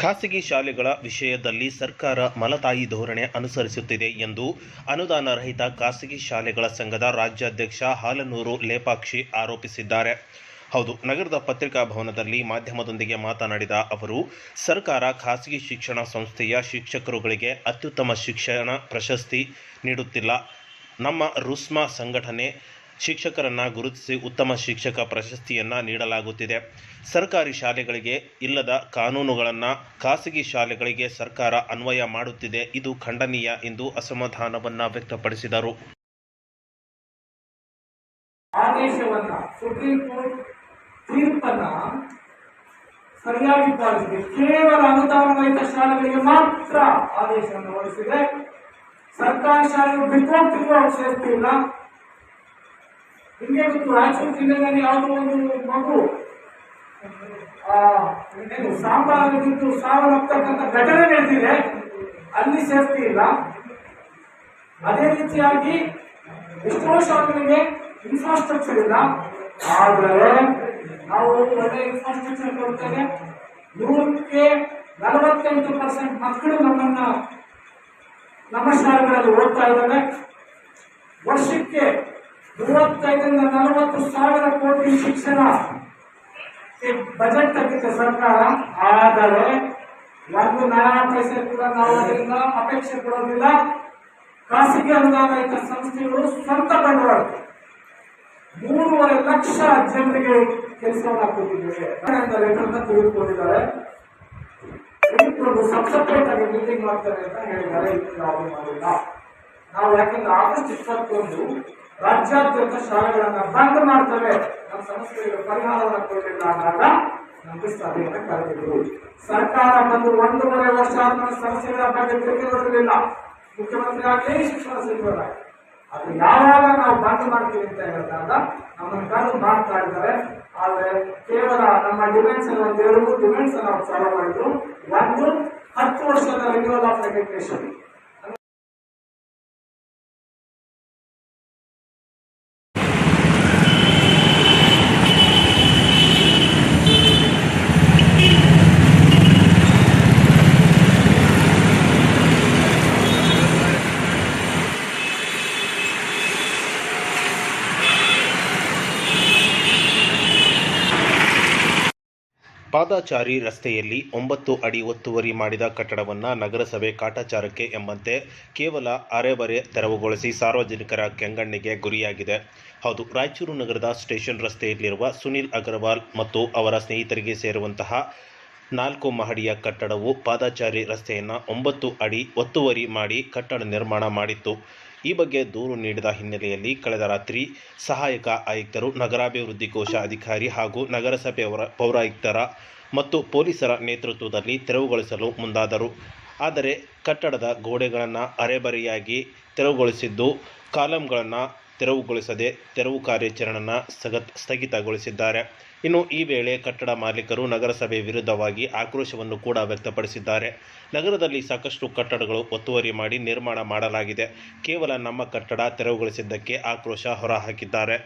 ಖಾಸಗಿ ಶಾಲೆಗಳ ವಿಷಯದಲ್ಲಿ ಸರ್ಕಾರ ಮಲತಾಯಿ ಧೋರಣೆ ಅನುಸರಿಸುತ್ತಿದೆ ಎಂದು ಅನುದಾನ ರಹಿತ ಖಾಸಗಿ ಶಾಲೆಗಳ ಸಂಘದ ರಾಜ್ಯಾಧ್ಯಕ್ಷ ಹಾಲನೂರು ಲೇಪಾಕ್ಷಿ ಆರೋಪಿಸಿದ್ದಾರೆ. ಹೌದು, ನಗರದ ಪತ್ರಿಕಾ ಭವನದಲ್ಲಿ ಮಾಧ್ಯಮದೊಂದಿಗೆ ಮಾತನಾಡಿದ ಅವರು, ಸರ್ಕಾರ ಖಾಸಗಿ ಶಿಕ್ಷಣ ಸಂಸ್ಥೆಯ ಶಿಕ್ಷಕರುಗಳಿಗೆ ಅತ್ಯುತ್ತಮ ಶಿಕ್ಷಣ ಪ್ರಶಸ್ತಿ ನೀಡುತ್ತಿಲ್ಲ. ನಮ್ಮ ರುಸ್ಮಾ ಸಂಘಟನೆ ಶಿಕ್ಷಕರನ್ನ ಗುರುತಿಸಿ ಉತ್ತಮ ಶಿಕ್ಷಕ ಪ್ರಶಸ್ತಿಯನ್ನ ನೀಡಲಾಗುತ್ತಿದೆ. ಸರ್ಕಾರಿ ಶಾಲೆಗಳಿಗೆ ಇಲ್ಲದ ಕಾನೂನುಗಳನ್ನು ಖಾಸಗಿ ಶಾಲೆಗಳಿಗೆ ಸರ್ಕಾರ ಅನ್ವಯ ಮಾಡುತ್ತಿದೆ. ಇದು ಖಂಡನೀಯ ಎಂದು ಅಸಮಾಧಾನವನ್ನು ವ್ಯಕ್ತಪಡಿಸಿದರು. ಸರಿಯಾಗಿ ಪಾಲಿಸಿದೆ. ಕೇವಲ ಅನುದಾನರಹಿತ ಶಾಲೆಗಳಿಗೆ ಮಾತ್ರ ಆದೇಶವನ್ನು ಹೊರಡಿಸಿದೆ. ಸರ್ಕಾರಿ ಶಾಲೆಗಳು ಬಿಟ್ಟು ಅವಶ್ಯಕತೆ ಸೇರ್ತಿಲ್ಲ ನಿಮಗೆ ಗೊತ್ತು? ರಾಯಚೂರು ಜಿಲ್ಲೆಯಲ್ಲಿ ಯಾವುದೋ ಒಂದು ಮಗು ಸಾಂಬಾರು ಬಿದ್ದು ಸಾವನ್ನಪ್ಪತಕ್ಕಂಥ ಘಟನೆ ನಡೆದಿದೆ. ಅಲ್ಲಿ ಸೇಫ್ಟಿ ಇಲ್ಲ. ಅದೇ ರೀತಿಯಾಗಿ ಎಷ್ಟೋ ಶಾಲೆಗಳಿಗೆ ಇನ್ಫ್ರಾಸ್ಟ್ರಕ್ಚರ್ ಇಲ್ಲ. ಆದರೆ ನಾವು ಒಳ್ಳೆ ಇನ್ಫ್ರಾಸ್ಟ್ರಕ್ಚರ್ ಕೊಡ್ತೇವೆ. ನೂರಕ್ಕೆ ನಲವತ್ತೆಂಟು ಪರ್ಸೆಂಟ್ ಮಕ್ಕಳು ನಮ್ಮನ್ನ, ನಮ್ಮ ಶಾಲೆಗಳಲ್ಲಿ ಓದ್ತಾ ಇದ್ದಾರೆ. ವರ್ಷಕ್ಕೆ ಮೂವತ್ತೈದರಿಂದ ನಲವತ್ತು ಸಾವಿರ ಕೋಟಿ ಶಿಕ್ಷಣ. ಬಜೆಟ್ ತೆಗೆದಿದೆ ಸರ್ಕಾರ, ಆದರೆ ಒಂದು ನಾನಾ ಪೈಸೆ ಕೂಡ ನಾವು ಅದರಿಂದ ಅಪೇಕ್ಷೆ ಕೊಡೋದಿಲ್ಲ. ಖಾಸಗಿ ಅನುದಾನ ಇದ್ದ ಸಂಸ್ಥೆಗಳು ಸ್ವಂತ ಬಂಡವಾಳ ಮೂರುವರೆ ಲಕ್ಷ ಜನರಿಗೆ ಕೆಲಸವನ್ನು ಕೊಟ್ಟಿದ್ದೇವೆ. ತೆಗೆದುಕೊಂಡಿದ್ದಾರೆ ತೆಗೆದುಕೊಂಡು ಸಬ್ಸಪ್ರೇಟ್ ಆಗಿ ಮೀಟಿಂಗ್ ಮಾಡ್ತಾರೆ ಅಂತ ಹೇಳಿದ್ದಾರೆ. ಇದು ನಾವು ಮಾಡಿಲ್ಲ. ನಾವು ಯಾಕಂದ್ರೆ ಆಗಸ್ಟ್ ಇಪ್ಪತ್ತೊಂದು ರಾಜ್ಯಾದ್ಯಂತ ಶಾಲೆಗಳನ್ನ ಬಂದ್ ಮಾಡ್ತವೆ. ನಮ್ಮ ಸಮಸ್ಯೆಗಳಿಗೆ ಪರಿಹಾರವನ್ನು ಕೊಡಲಿಲ್ಲ ಅಂದಾಗ ನಮಗೆ ಸಭೆಯನ್ನು ಕರೆದಿದ್ರು. ಸರ್ಕಾರ ಬಂದು ಒಂದೂವರೆ ವರ್ಷ ಆದ್ಮೇಲೆ ಸಮಸ್ಯೆಗಳ ಬಗ್ಗೆ ತಿಳಿದಿರಲಿಲ್ಲ ಮುಖ್ಯಮಂತ್ರಿ ಆಗಲಿ ಶಿಕ್ಷಣ ಸಚಿವರಾಗಲಿ ಅದು ಯಾವಾಗ ನಾವು ಬಂದ್ ಮಾಡ್ತೀವಿ ಅಂತ ಹೇಳಿದಾಗ ನಮ್ಮನ್ನು ಕರೆದು ಮಾಡ್ತಾ ಇದ್ದಾರೆ. ಆದ್ರೆ ಕೇವಲ ನಮ್ಮ ಡಿಮೆಂಡ್ಸ್ ಒಂದು ಎರಡು ಡಿಮೆಂಡ್ಸ್ ಅನ್ನು ಫಾಲೋ ಮಾಡಿದ್ರು. ಒಂದು ಹತ್ತು ವರ್ಷದ ರಿನ್ಯೂವಲ್ ಆಫ್ ಎಜುಕೇಶನ್ ಪಾದಾಚಾರಿ ರಸ್ತೆಯಲ್ಲಿ ಒಂಬತ್ತು ಅಡಿ ಒತ್ತುವರಿ ಮಾಡಿದ ಕಟ್ಟಡವನ್ನು ನಗರಸಭೆ ಕಾಟಾಚಾರಕ್ಕೆ ಎಂಬಂತೆ ಕೇವಲ ಅರೆಬರೆ ತೆರವುಗೊಳಿಸಿ ಸಾರ್ವಜನಿಕರ ಕೆಂಗಣ್ಣಿಗೆ ಗುರಿಯಾಗಿದೆ. ಹೌದು, ರಾಯಚೂರು ನಗರದ ಸ್ಟೇಷನ್ ರಸ್ತೆಯಲ್ಲಿರುವ ಸುನಿಲ್ ಅಗರ್ವಾಲ್ ಮತ್ತು ಅವರ ಸ್ನೇಹಿತರಿಗೆ ಸೇರುವಂತಹ ನಾಲ್ಕು ಮಹಡಿಯ ಕಟ್ಟಡವು ಪಾದಾಚಾರಿ ರಸ್ತೆಯನ್ನು ಒಂಬತ್ತು ಅಡಿ ಒತ್ತುವರಿ ಮಾಡಿ ಕಟ್ಟಡ ನಿರ್ಮಾಣ ಮಾಡಿತ್ತು. ಈ ಬಗ್ಗೆ ದೂರು ನೀಡಿದ ಹಿನ್ನೆಲೆಯಲ್ಲಿ ಕಳೆದ ರಾತ್ರಿ ಸಹಾಯಕ ಆಯುಕ್ತರು ನಗರಾಭಿವೃದ್ಧಿ ಕೋಶ ಅಧಿಕಾರಿ ಹಾಗೂ ನಗರಸಭೆ ಪೌರಾಯುಕ್ತರ ಮತ್ತು ಪೊಲೀಸರ ನೇತೃತ್ವದಲ್ಲಿ ತೆರವುಗೊಳಿಸಲು ಮುಂದಾದರು. ಆದರೆ ಕಟ್ಟಡದ ಗೋಡೆಗಳನ್ನು ಅರೆಬರೆಯಾಗಿ ತೆರವುಗೊಳಿಸಿದ್ದು, ಕಾಲಂಗಳನ್ನು ತೆರವುಗೊಳಿಸದೆ ತೆರವು ಕಾರ್ಯಾಚರಣೆಯನ್ನು ಸ್ಥಗತ್ ಸ್ಥಗಿತಗೊಳಿಸಿದ್ದಾರೆ. ಇನ್ನು ಈ ವೇಳೆ ಕಟ್ಟಡ ಮಾಲೀಕರು ನಗರಸಭೆ ವಿರುದ್ಧವಾಗಿ ಆಕ್ರೋಶವನ್ನು ಕೂಡ ವ್ಯಕ್ತಪಡಿಸಿದ್ದಾರೆ. ನಗರದಲ್ಲಿ ಸಾಕಷ್ಟು ಕಟ್ಟಡಗಳು ಒತ್ತುವರಿ ಮಾಡಿ ನಿರ್ಮಾಣ ಮಾಡಲಾಗಿದೆ. ಕೇವಲ ನಮ್ಮ ಕಟ್ಟಡ ತೆರವುಗೊಳಿಸಿದ್ದಕ್ಕೆ ಆಕ್ರೋಶ ಹೊರಹಾಕಿದ್ದಾರೆ.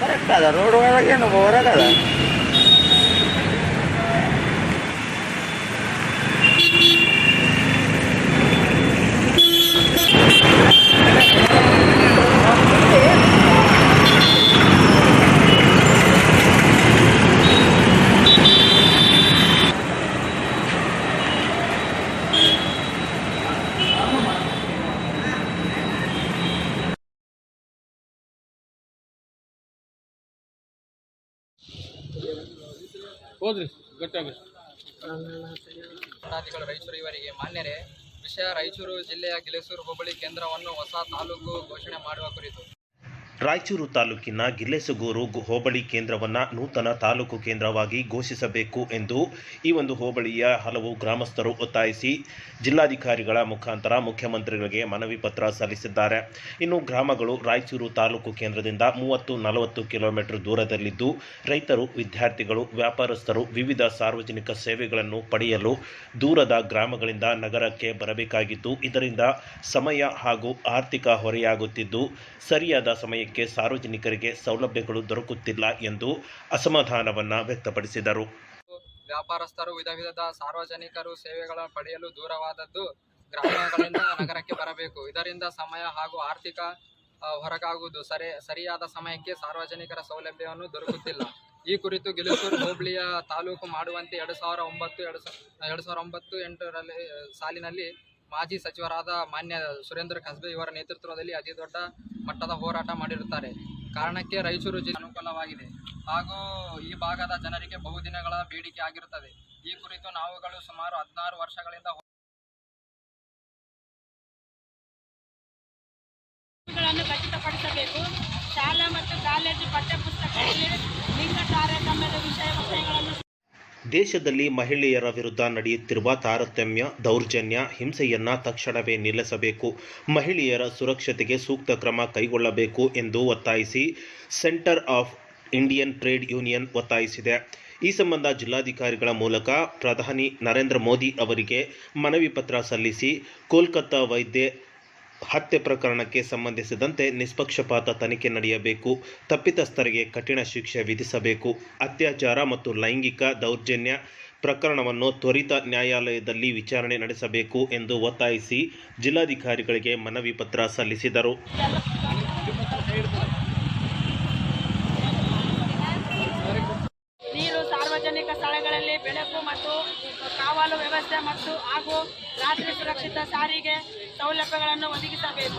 ಕರೆಕ್ಟ್ ಅದ ರೋಡ್ ಒಳಗೇನು ಹೊರಗದ ಹೋದ್ರಿ ಗಟ್ಟಿಯಾಗಿ ದಂಡಾಧಿಕಾರಿ ರಾಯಚೂರು ಇವರಿಗೆ ಮಾನ್ಯರೇ, ವಿಷಯ ರಾಯಚೂರು ಜಿಲ್ಲೆಯ ಗಿಲೇಸೂರು ಹೋಬಳಿ ಕೇಂದ್ರವನ್ನು ಹೊಸ ತಾಲೂಕು ಘೋಷಣೆ ಮಾಡುವ ಕುರಿತು. ರಾಯಚೂರು ತಾಲೂಕಿನ ಗಿಲ್ಲೆಸುಗೂರು ಹೋಬಳಿ ಕೇಂದ್ರವನ್ನು ನೂತನ ತಾಲೂಕು ಕೇಂದ್ರವಾಗಿ ಘೋಷಿಸಬೇಕು ಎಂದು ಈ ಒಂದು ಹೋಬಳಿಯ ಹಲವು ಗ್ರಾಮಸ್ಥರು ಒತ್ತಾಯಿಸಿ ಜಿಲ್ಲಾಧಿಕಾರಿಗಳ ಮುಖಾಂತರ ಮುಖ್ಯಮಂತ್ರಿಗಳಿಗೆ ಮನವಿ ಪತ್ರ ಸಲ್ಲಿಸಿದ್ದಾರೆ. ಇನ್ನು ಗ್ರಾಮಗಳು ರಾಯಚೂರು ತಾಲೂಕು ಕೇಂದ್ರದಿಂದ ಮೂವತ್ತು ನಲವತ್ತು ಕಿಲೋಮೀಟರ್ ದೂರದಲ್ಲಿದ್ದು, ರೈತರು, ವಿದ್ಯಾರ್ಥಿಗಳು, ವ್ಯಾಪಾರಸ್ಥರು ವಿವಿಧ ಸಾರ್ವಜನಿಕ ಸೇವೆಗಳನ್ನು ಪಡೆಯಲು ದೂರದ ಗ್ರಾಮಗಳಿಂದ ನಗರಕ್ಕೆ ಬರಬೇಕಾಗಿದ್ದು ಇದರಿಂದ ಸಮಯ ಹಾಗೂ ಆರ್ಥಿಕ ಹೊರೆಯಾಗುತ್ತಿದ್ದು, ಸರಿಯಾದ ಸಮಯಕ್ಕೆ ಸಾರ್ವಜನಿಕರಿಗೆ ಸೌಲಭ್ಯಗಳು ದೊರಕುತ್ತಿಲ್ಲ ಎಂದು ಅಸಮಾಧಾನವನ್ನು ವ್ಯಕ್ತಪಡಿಸಿದರು. ವ್ಯಾಪಾರಸ್ಥರು ವಿಧ ವಿಧದ ಸಾರ್ವಜನಿಕರು ಸೇವೆಗಳನ್ನು ಪಡೆಯಲು ದೂರವಾದದ್ದು ಗ್ರಾಮಗಳಿಂದ ನಗರಕ್ಕೆ ಬರಬೇಕು. ಇದರಿಂದ ಸಮಯ ಹಾಗೂ ಆರ್ಥಿಕ ಹೊರಗಾಗುವುದು ಸರಿ, ಸರಿಯಾದ ಸಮಯಕ್ಕೆ ಸಾರ್ವಜನಿಕರ ಸೌಲಭ್ಯವನ್ನು ದೊರಕುತ್ತಿಲ್ಲ. ಈ ಕುರಿತು ಗಿಲಸೂರು, ಹೋಬಳಿಯ ತಾಲೂಕು ಮಾಡುವಂತೆ ಎರಡು ಸಾವಿರ ಒಂಬತ್ತು, ಎರಡು ಎರಡು ಸಾವಿರ ಒಂಬತ್ತು ಎಂಟರಲ್ಲಿ, ಸಾಲಿನಲ್ಲಿ ಮಾಜಿ ಸಚಿವರಾದ ಮಾನ್ಯ ಸುರೇಂದ್ರ ಕಸ್ಬೆ ಇವರ ನೇತೃತ್ವದಲ್ಲಿ ಅತಿ ದೊಡ್ಡ ಮಟ್ಟದ ಹೋರಾಟ ಮಾಡಿರುತ್ತಾರೆ. ಕಾರಣಕ್ಕೆ ರಾಯಚೂರು ಜಿಲ್ಲೆ ಅನುಕೂಲವಾಗಿದೆ. ಹಾಗೂ ಈ ಭಾಗದ ಜನರಿಗೆ ಬಹುದಿನಗಳ ಬೇಡಿಕೆ ಆಗಿರುತ್ತದೆ. ಈ ಕುರಿತು ನಾವುಗಳು ಸುಮಾರು ಹದಿನಾರು ವರ್ಷಗಳಿಂದ ಖಚಿತಪಡಿಸಬೇಕು. ಶಾಲಾ ಮತ್ತು ಕಾಲೇಜು ಪಠ್ಯಪುಸ್ತಕದಲ್ಲಿ ಲಿಂಗ ತಾರತಮ್ಯದ ವಿಷಯ ದೇಶದಲ್ಲಿ ಮಹಿಳೆಯರ ವಿರುದ್ಧ ನಡೆಯುತ್ತಿರುವ ತಾರತಮ್ಯ, ದೌರ್ಜನ್ಯ, ಹಿಂಸೆಯನ್ನ ತಕ್ಷಣವೇ ನಿಲ್ಲಿಸಬೇಕು. ಮಹಿಳೆಯರ ಸುರಕ್ಷತೆಗೆ ಸೂಕ್ತ ಕ್ರಮ ಕೈಗೊಳ್ಳಬೇಕು ಎಂದು ಒತ್ತಾಯಿಸಿ Centre of Indian trade union ಒತ್ತಾಯಿಸಿದೆ. ಈ ಸಂಬಂಧ ಜಿಲ್ಲಾಧಿಕಾರಿಗಳ ಮೂಲಕ ಪ್ರಧಾನಿ ನರೇಂದ್ರ ಮೋದಿ ಅವರಿಗೆ ಮನವಿ ಪತ್ರ ಸಲ್ಲಿಸಿ ಕೋಲ್ಕತ್ತಾ ವೈದ್ಯೆ ಹತ್ಯೆ ಪ್ರಕರಣಕ್ಕೆ ಸಂಬಂಧಿಸಿದಂತೆ ನಿಷ್ಪಕ್ಷಪಾತ ತನಿಖೆ ನಡೆಯಬೇಕು. ತಪ್ಪಿತಸ್ಥರಿಗೆ ಕಠಿಣ ಶಿಕ್ಷೆ ವಿಧಿಸಬೇಕು. ಅತ್ಯಾಚಾರ ಮತ್ತು ಲೈಂಗಿಕ ದೌರ್ಜನ್ಯ ಪ್ರಕರಣವನ್ನು ತ್ವರಿತ ನ್ಯಾಯಾಲಯದಲ್ಲಿ ವಿಚಾರಣೆ ನಡೆಸಬೇಕು ಎಂದು ಒತ್ತಾಯಿಸಿ ಜಿಲ್ಲಾಧಿಕಾರಿಗಳಿಗೆ ಮನವಿ ಪತ್ರ ಸಲ್ಲಿಸಿದರು.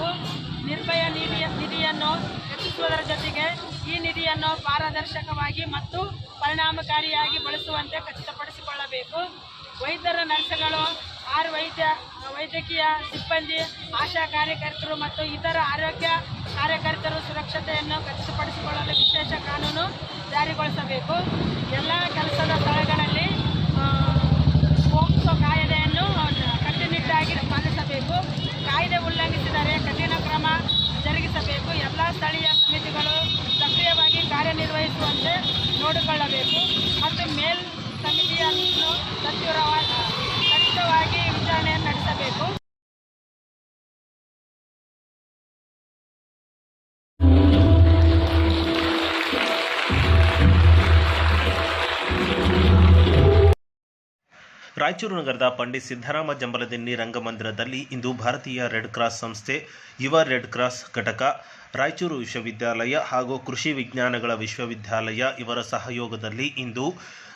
ಒದಗಿಸಬೇಕು ನಿರ್ಭಯ ನಿಧಿಯ ನಿಧಿಯನ್ನು ಹೆಚ್ಚಿಸುವುದರ ಜೊತೆಗೆ ಈ ನಿಧಿಯನ್ನು ಪಾರದರ್ಶಕವಾಗಿ ಮತ್ತು ಪರಿಣಾಮಕಾರಿಯಾಗಿ ಬಳಸುವಂತೆ ಖಚಿತಪಡಿಸಿಕೊಳ್ಳಬೇಕು. ವೈದ್ಯರ ನರ್ಸ್ಗಳು, ಆರು ವೈದ್ಯ, ವೈದ್ಯಕೀಯ ಸಿಬ್ಬಂದಿ, ಆಶಾ ಕಾರ್ಯಕರ್ತರು ಮತ್ತು ಇತರ ಆರೋಗ್ಯ ಕಾರ್ಯಕರ್ತರು ಸುರಕ್ಷತೆಯನ್ನು ಖಚಿತಪಡಿಸಿಕೊಳ್ಳಲು ವಿಶೇಷ ಕಾನೂನು ಜಾರಿಗೊಳಿಸಬೇಕು. ಎಲ್ಲ ಕೆಲಸದ ಸ್ಥಳಗಳಲ್ಲಿ ರಾಯಚೂರು ನಗರದ ಪಂಡಿತ್ ಸಿದ್ದರಾಮ ಜಂಬಲದಿನ್ನಿ ರಂಗಮಂದಿರದಲ್ಲಿ ಇಂದು ಭಾರತೀಯ ರೆಡ್ ಕ್ರಾಸ್ ಸಂಸ್ಥೆ, ಯುವ ರೆಡ್ ಕ್ರಾಸ್ ಘಟಕ, ರಾಯಚೂರು ವಿಶ್ವವಿದ್ಯಾಲಯ ಹಾಗೂ ಕೃಷಿ ವಿಜ್ಞಾನಗಳ ವಿಶ್ವವಿದ್ಯಾಲಯ ಇವರ ಸಹಯೋಗದಲ್ಲಿ ಇಂದು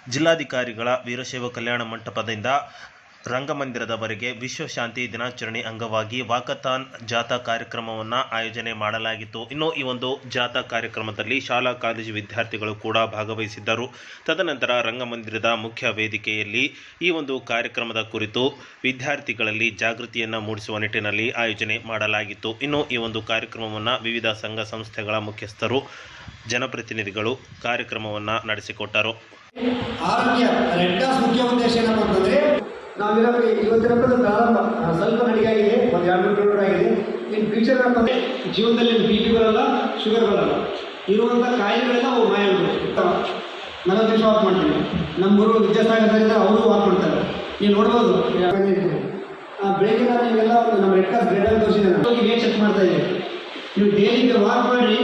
ಜಿಲ್ಲಾಧಿಕಾರಿಗಳ ವೀರಶೈವ ಕಲ್ಯಾಣ ಮಂಟಪದಿಂದ ರಂಗಮಂದಿರದವರೆಗೆ ವಿಶ್ವ ಶಾಂತಿ ದಿನಾಚರಣೆ ಅಂಗವಾಗಿ ವಾಕಥಾನ್ ಜಾಥಾ ಕಾರ್ಯಕ್ರಮವನ್ನು ಆಯೋಜನೆ ಮಾಡಲಾಗಿತ್ತು. ಇನ್ನು ಈ ಒಂದು ಜಾಥಾ ಕಾರ್ಯಕ್ರಮದಲ್ಲಿ ಶಾಲಾ ಕಾಲೇಜು ವಿದ್ಯಾರ್ಥಿಗಳು ಕೂಡ ಭಾಗವಹಿಸಿದ್ದರು. ತದನಂತರ ರಂಗಮಂದಿರದ ಮುಖ್ಯ ವೇದಿಕೆಯಲ್ಲಿ ಈ ಒಂದು ಕಾರ್ಯಕ್ರಮದ ಕುರಿತು ವಿದ್ಯಾರ್ಥಿಗಳಲ್ಲಿ ಜಾಗೃತಿಯನ್ನು ಮೂಡಿಸುವ ನಿಟ್ಟಿನಲ್ಲಿ ಆಯೋಜನೆ ಮಾಡಲಾಗಿತ್ತು. ಇನ್ನು ಈ ಒಂದು ಕಾರ್ಯಕ್ರಮವನ್ನು ವಿವಿಧ ಸಂಘ ಸಂಸ್ಥೆಗಳ ಮುಖ್ಯಸ್ಥರು, ಜನಪ್ರತಿನಿಧಿಗಳು ಕಾರ್ಯಕ್ರಮವನ್ನು ನಡೆಸಿಕೊಟ್ಟರು. ನಾವಿರೋರಿಗೆ ಇವತ್ತಿನ ಪ್ರಾರಂಭ. ಸ್ವಲ್ಪ ಸ್ವಲ್ಪ ನಡಿಗೆಯಾಗಿದೆ ಒಂದು ಎರಡು ಕಿಲೋಮೀಟರ್ ಆಗಿದೆ. ಇನ್ನು ಫ್ಯೂಚರ್ ಏನಪ್ಪ ಅಂದ್ರೆ ಜೀವನದಲ್ಲಿ ಬಿ ಪಿ ಬರಲ್ಲ ಶುಗರ್ ಬರಲ್ಲ. ಇರುವಂಥ ಕಾಯಿಲೆಗಳೆಲ್ಲ ಅವು ಮಾಯ ನಲವತ್ತು ನಿಮಿಷ ವಾಕ್ ಮಾಡ್ತೀವಿ ನಮ್ಮ ಗುರು ವಿದ್ಯಾಸಾಗರ್ ಸರ್ ಇದ್ದಾರೆ ಅವರು ವಾಕ್ ಮಾಡ್ತಾರೆ. ನೀವು ನೋಡ್ಬೋದು. ಬೆಳಿಗ್ಗೆ ನಾನು ನೀವೆಲ್ಲ ನಮ್ಮ ರೆಡ್ ಕ್ರಾಸ್ ಗ್ರೇಡಲ್ಲಿ ತೋರಿಸಿದ್ದೇನೆ ಹೋಗಿ ವೇಟ್ ಚೆಕ್ ಮಾಡ್ತಾ ಇದ್ದೀವಿ ನೀವು ಡೈಲಿ ವಾಕ್ ಮಾಡಿ